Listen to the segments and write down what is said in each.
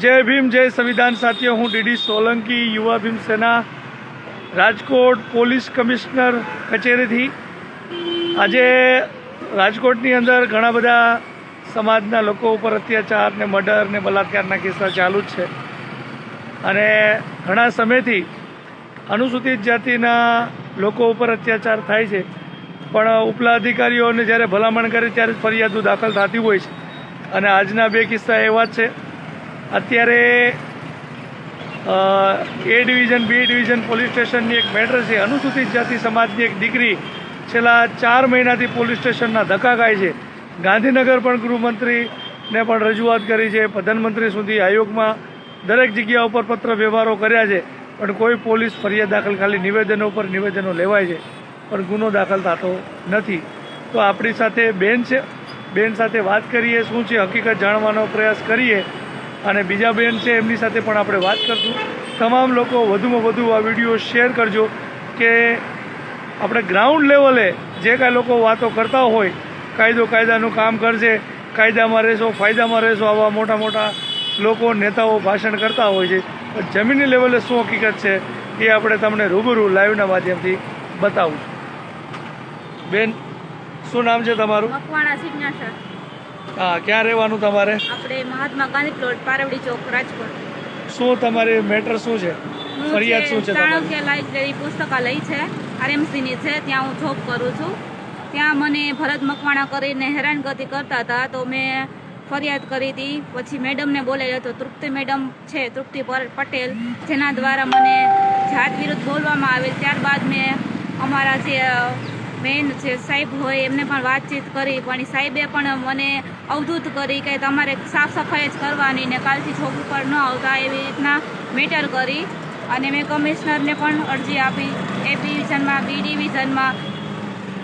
જય ભીમ, જય સંવિધાન સાથીઓ. હું ડીડી સોલંકી, યુવા ભીમ સેના, રાજકોટ પોલીસ કમિશનર કચેરીથી. આજે રાજકોટની અંદર ઘણા બધા સમાજના લોકો ઉપર અત્યાચાર ને મર્ડર ને બલાત્કારના કિસ્સા ચાલુ જ છે. અને ઘણા સમયથી અનુસૂચિત જાતિના લોકો ઉપર અત્યાચાર થાય છે. પણ ઉપલા અધિકારીઓને જ્યારે ભલામણ કરે ત્યારે જ ફરિયાદો દાખલ થતી હોય છે. અને આજના બે કિસ્સા એવા છે. અત્યારે A division B division police સ્ટેશનની એક મેટર છે. અનુસૂચિત જાતિ સમાજની એક દીકરી છેલ્લા ચાર મહિનાથી પોલીસ સ્ટેશનના ધક્કા ખાય છે. ગાંધીનગર પણ ગૃહમંત્રીને પણ રજૂઆત કરી છે. પ્રધાનમંત્રી સુધી આયોગમાં દરેક જગ્યા ઉપર પત્ર વ્યવહારો કર્યા છે. પણ કોઈ પોલીસ ફરિયાદ દાખલ ખાલી નિવેદનો ઉપર નિવેદનો લેવાય છે. પણ ગુનો દાખલ થતો નથી. તો આપણી સાથે બેન છે. બેન સાથે વાત કરીએ, શું છે? હકીકત જાણવાનો પ્રયાસ કરીએ. અને બીજા બેન છે, એમની સાથે પણ આપણે વાત કરશું. તમામ લોકો વધુમાં વધુ આ વીડિયો શેર કરજો કે આપણે ગ્રાઉન્ડ લેવલે જે કાંઈ લોકો વાતો કરતા હોય, કાયદો કાયદાનું કામ કરશે, કાયદામાં રહેશો, ફાયદામાં રહેશો, આવા મોટા મોટા લોકો, નેતાઓ ભાષણ કરતા હોય છે. પણ જમીની લેવલે શું હકીકત છે, એ આપણે તમને રૂબરૂ લાઈવના માધ્યમથી બતાવું બેન, શું નામ છે તમારું? મકવાણા હા ક્યાં રહેવાનું તમારે? આપણે મહાત્મા ગાંધી પ્લોટ પારવડી ચોક રાજકોટ. શું તમારી મેટર શું છે? ફરિયાદ શું છે ચાણક્ય લાઇબ્રેરી પુસ્તકાલય છે આરએમસીની છે ત્યાં હું જોબ કરું છું. ત્યાં મને ભરત મકવાણા કરીને હેરાનગતિ કરતા હતા તો મેં ફરિયાદ કરી હતી. પછી મેડમને બોલાવ્યો હતો તૃપ્તિ મેડમ છે તૃપ્તિ પટેલ જેના દ્વારા મને જાત વિરુદ્ધ બોલવામાં આવેલ. ત્યારબાદ મેં અમારા જે મેન જે સાહેબ હોય એમને પણ વાતચીત કરી, પણ સાહેબે પણ મને અવધૂત કરી કે તમારે સાફ સફાઈ જ કરવાની ને કાલથી છોકરી પર ન આવતા એવી રીતના મેટર કરી. અને મેં કમિશનરને પણ અરજી આપી. એ ડિવિઝનમાં બી ડિવિઝનમાં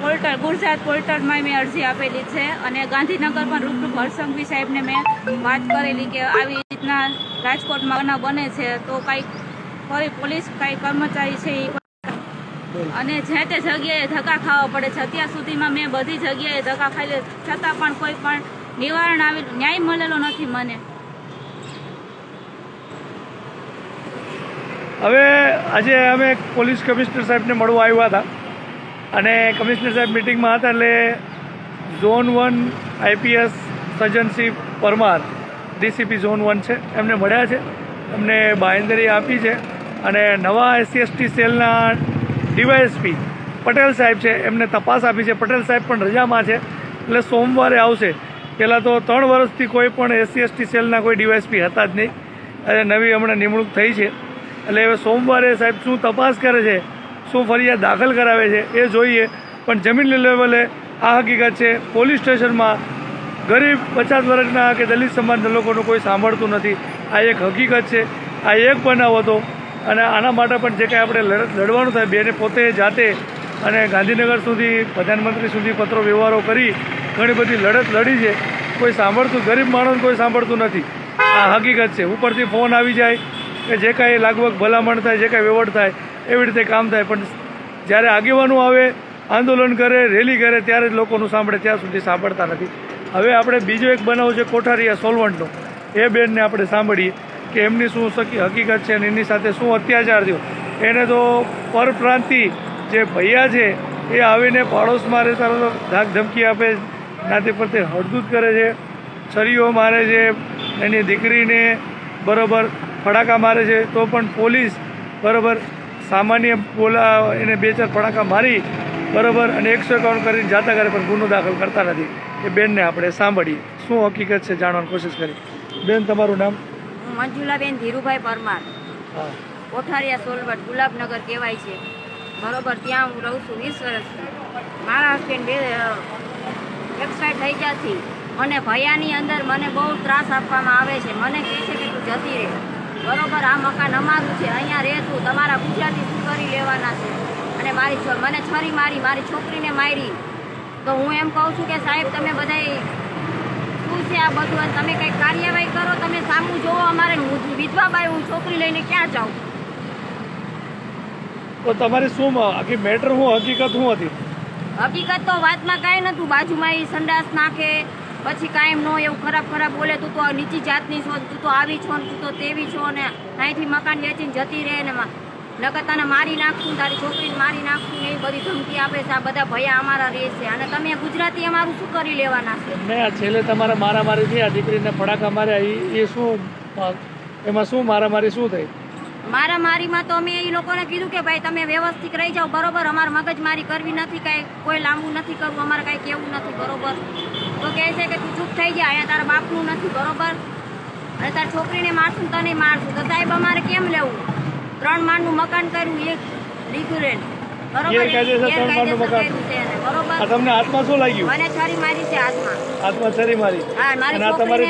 પોર્ટલ, ગુજરાત પોર્ટલમાં મેં અરજી આપેલી છે. અને ગાંધીનગર પણ રૂબરૂ હરસંઘવી સાહેબને મેં વાત કરેલી કે આવી રીતના રાજકોટમાં બને છે, તો કાંઈક ફરી પોલીસ, કાંઈ કર્મચારી છે એ અને જે તે જગ્યાએ ધક્કા ખાવા પડે છે અત્યાર સુધીમાં મેં બધી જગ્યાએ ધક્કા ખાઈ છતાં પણ કોઈ પણ નિવારણ આવેલું ન્યાય મળેલો નથી મને. હવે આજે અમે પોલીસ કમિશનર સાહેબને મળવા આવ્યા હતા. અને કમિશનર સાહેબ મિટિંગમાં હતા એટલે zone one IPS Sajansinh Parmar DCP zone one છે એમને મળ્યા છે. એમને બાંયધરી આપી છે. અને નવા એસસી એસટી સેલના ડીવાયએસપી પટેલ સાહેબ છે, એમને તપાસ આપી છે. પટેલ સાહેબ પણ રજામાં છે. એટલે સોમવારે આવશે. પહેલાં તો ત્રણ વર્ષથી કોઈ પણ એસસી, એસટી સેલના કોઈ ડીવાયએસપી હતા જ નહીં. અને નવી હમણાં નિમણૂક થઈ છે. એટલે હવે સોમવારે સાહેબ શું તપાસ કરે છે, શું ફરિયાદ દાખલ કરાવે છે, એ જોઈએ. પણ જમીન લેવલે આ હકીકત છે, પોલીસ સ્ટેશનમાં ગરીબ પચાસ વર્ગના કે દલિત સમાજના લોકોનું કોઈ સાંભળતું નથી. આ એક હકીકત છે. આ એક બનાવ હતો. અને આના માટે પણ જે કાંઈ આપણે લડવાનું થાય, બેને પોતે, જાતે અને ગાંધીનગર સુધી, પ્રધાનમંત્રી સુધી પત્રો, વ્યવહારો કરી ઘણી બધી લડત લડી છે. કોઈ સાંભળતું, ગરીબ માણસ કોઈ સાંભળતું નથી. આ હકીકત છે. ઉપરથી ફોન આવી જાય કે જે કાંઈ લાગવગ ભલામણ થાય, જે કાંઈ વેવડ થાય, એવી રીતે કામ થાય. પણ જ્યારે આગેવાનો આવે, આંદોલન કરે, રેલી કરે, ત્યારે જ લોકોનું સાંભળે. ત્યાં સુધી સાંભળતા નથી. હવે આપણે બીજો એક બનાવ છે કોઠારીયા સોલવંટનો. એ બેનને આપણે સાંભળીએ. કે એમની શું હકીકત છે અને એની સાથે શું અત્યાચાર થયો? એને તો પરપ્રાંતિ જે ભૈયા છે, એ આવીને પાડોશમાં રહેતા ધાક ધમકી આપે નાતે પરતે હળદૂત કરે છે, છરીઓ મારે છે, એની દીકરીને બરાબર ફડાકા મારે છે. તો પણ પોલીસ બરાબર સામાન્ય બોલા એને બે ચાર ફડાકા મારી બરાબર અને એકસો એકાવન કરીને જાતા કરે પણ ગુનો દાખલ કરતા નથી. એ બેનને આપણે સાંભળીએ શું હકીકત છે જાણવાની કોશિશ કરી. બેન, તમારું નામ? હું મંજુલાબેન ધીરુભાઈ પરમાર. કોઠારિયા સોલવટ ગુલાબનગર કહેવાય છે. બરોબર ત્યાં હું રહું છું વીસ વર્ષથી. મારા હસબન્ડ બે એક્સપાયર થઈ જતી. મને ભયાની અંદર મને બહુ ત્રાસ આપવામાં આવે છે. મને કહે છે કે તું જતી રહે. બરોબર આ મકાન અમારું છે. અહીંયા રહે તું. તમારા ગુજરાતી શું કરી લેવાના છે. અને મારી મને છરી મારી મારી છોકરીને મારી. તો હું એમ કહું છું કે સાહેબ તમે છે આ બધું અને તમે કંઈક કાર્યવાહી કરો તમે સામું જોવો અમારે વિધવા બાઈ હું છોકરી લઈને ક્યાં જાઉં? તો તમારી શું આખી મેટર હું હકીકત શું હતી? હકીકત તો વાતમાં કાંઈ નતું બાજુમાં એ સંડાસ નાખે પછી કાંઈ નો એવું ખરાબ ખરાબ બોલે તું તો નીચી જાતની છો તું તો આવી છો ને તું તો તેવી છો ને અહીંથી મકાન વેચીને જતી રહે ને નકર તને મારી નાખશું તારી છોકરીને મારી નાખશું એ એવી બધી ધમકી આપે છે આ બધા ભયા અમારા રહે છે. અને તમે ગુજરાતી અમારું શું કરી લેવાના છે? મેં આ છેલ્લે તમારા મારામારી થઈ આ દીકરીને ફડાકા માર્યા એ શું એમાં શું મારામારી શું થઈ? મારા મારીમાં તો અમે એ લોકોને કીધું કે ભાઈ તમે વ્યવસ્થિત રહી જાઓ બરોબર? અમારે મગજમારી કરવી નથી કાંઈ કોઈ લાંબુ નથી કરવું અમારે કાંઈ કેવું નથી બરોબર? તો કહે છે કે તું ચૂપ થઈ જા અહીંયા તારા બાપનું નથી બરોબર? અને તારા છોકરીને મારશું તને મારશું. તો સાહેબ અમારે કેમ લેવું? ત્રણ માળનું મકાન કર્યું એક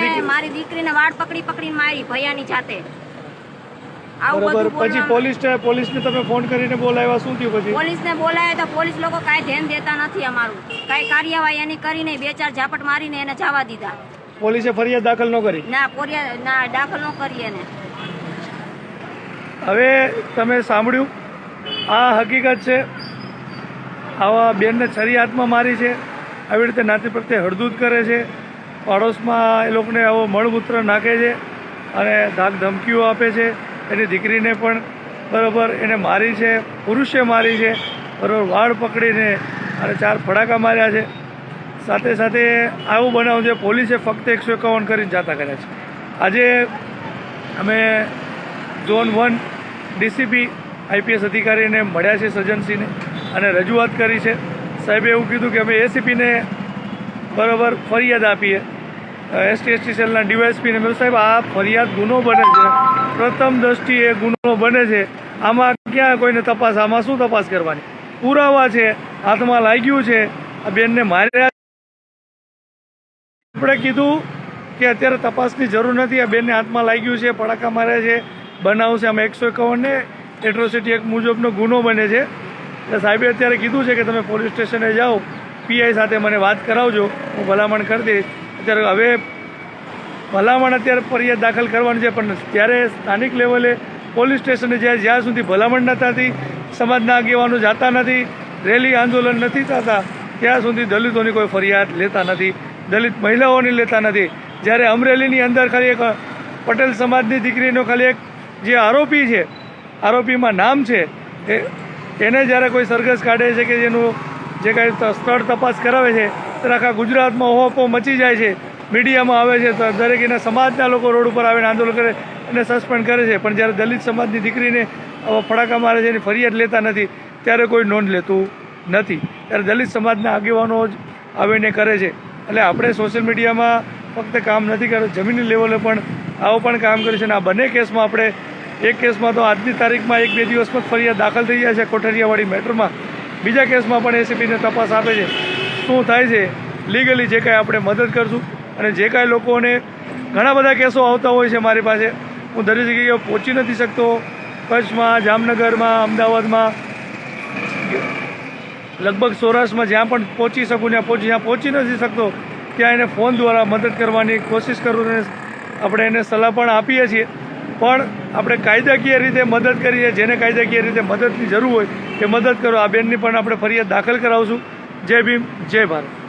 એને, મારી દીકરીને વાળ પકડી પકડીને મારી ભૈયાની જાતે. આવું બધું પછી પોલીસ પોલીસ ને તમે ફોન કરીને બોલાવ્યા શું થયું પછી? પોલીસને બોલાય તો પોલીસ લોકો કાંઈ ધ્યાન દેતા નથી અમારું. કાંઈ કાર્યવાહી એની કરીને બે ચાર ઝાપટ મારીને એને જવા દીધા. પોલીસે ફરિયાદ દાખલ ન કરી? ના પોરિયા ના દાખલ ન કરી ને હવે તમે સાંભળ્યું, આ હકીકત છે. આવા બેનને છરી હાથમાં મારી છે. આવી રીતે નાતી પ્રત્યે હળદૂત કરે છે. પાડોશમાં એ લોકોને આવો મળમૂત્ર નાખે છે અને ધાક ધમકીઓ આપે છે. એની દીકરીને પણ બરાબર એને મારી છે, પુરુષે મારી છે. બરાબર વાળ પકડીને અને ચાર ફડાકા માર્યા છે. સાથે સાથે આવું બનાવ છે પોલીસે ફક્ત એકસો એકાવન કરીને જાતા કર્યા છે. આજે અમે ઝોન વન ડીસીપી આઈપીએસ અધિકારીને મળ્યા છે સજ્જનસિંહને અને રજૂઆત કરી છે. સાહેબે એવું કીધું કે અમે એસીપીને બરાબર ફરિયાદ આપીએ. એસટી એસટી સેલના ડીવાયસપીને મેં સાહેબ, આ ફરિયાદ ગુનો બને છે. પ્રથમ દ્રષ્ટિએ ગુનો બને છે. આમાં ક્યાં કોઈને તપાસ, આમાં શું તપાસ કરવાની? પુરાવા છે, હાથમાં લાગ્યું છે. આ બેનને માર્યા આપણે કીધું કે અત્યારે તપાસની જરૂર નથી. આ બેનને હાથમાં લાગ્યું છે, પડાકા મારે છે. બનાવ છે આમાં એકસો એકાવનને એટ્રોસિટી એક મુજબનો ગુનો બને છે. એટલે સાહેબે અત્યારે કીધું છે કે તમે પોલીસ સ્ટેશને જાઓ, પીઆઈ સાથે મને વાત કરાવજો, હું ભલામણ કરી દઈશ. અત્યારે હવે ભલામણ અત્યારે ફરિયાદ દાખલ કરવાની છે, પણ ત્યારે સ્થાનિક લેવલે પોલીસ સ્ટેશને જાય જ્યાં સુધી ભલામણ ન થતી, સમાજના આગેવાનો જાતા નથી, રેલી આંદોલન નથી થતા, ત્યાં સુધી દલિતોની કોઈ ફરિયાદ લેતા નથી, દલિત મહિલાઓની લેતા નથી. જ્યારે અમરેલીની અંદર ખાલી એક પટેલ સમાજની દીકરીનો ખાલી એક જે આરોપી છે આરોપીમાં નામ છે, એ, એને જ્યારે કોઈ સરઘસ કાઢે છે કે જેનું જે કાંઈ સ્થળ તપાસ કરાવે છે, ત્યારે આખા ગુજરાતમાં ઓહોપો મચી જાય છે, મીડિયામાં આવે છે, તો દરેક એના સમાજના લોકો રોડ ઉપર આવીને આંદોલન કરે, એને સસ્પેન્ડ કરે છે. પણ જ્યારે દલિત સમાજની દીકરીને ફડાકા મારે છે એની ફરિયાદ લેતા નથી, ત્યારે કોઈ નોંધ લેતું નથી. ત્યારે દલિત સમાજના આગેવાનો જ આવીને કરે છે. એટલે આપણે સોશિયલ મીડિયામાં ફક્ત કામ નથી કરતું જમીની લેવલે પણ આવો પણ કામ કર્યું છે અને આ બંને કેસમાં આપણે એક કેસમાં તો આજની તારીખમાં એક બે દિવસમાં ફરિયાદ દાખલ થઈ જાય છે કોઠારીયાવાડી મેટરમાં. બીજા કેસમાં પણ એસીપીને તપાસ આપે છે. શું થાય છે? લીગલી જે કાંઈ આપણે મદદ કરશું અને જે કાંઈ લોકોને ઘણા બધા કેસો આવતા હોય છે મારી પાસે, હું દરેક જગ્યાએ પહોંચી નથી શકતો. કચ્છમાં, જામનગરમાં, અમદાવાદમાં, લગભગ સૌરાષ્ટ્રમાં જ્યાં પણ પહોંચી શકું, ત્યાં પહોંચી, જ્યાં પહોંચી નથી શકતો, ત્યાં એને ફોન દ્વારા મદદ કરવાની કોશિશ કરું અને આપણે એને સલાહ પણ આપીએ છીએ. પણ આપણે કાયદાકીય રીતે મદદ કરીએ, જેને કાયદાકીય રીતે મદદની જરૂર હોય તે મદદ કરો. આ બેનની પણ આપણે ફરિયાદ દાખલ કરાવશું. જય ભીમ, જય ભારત.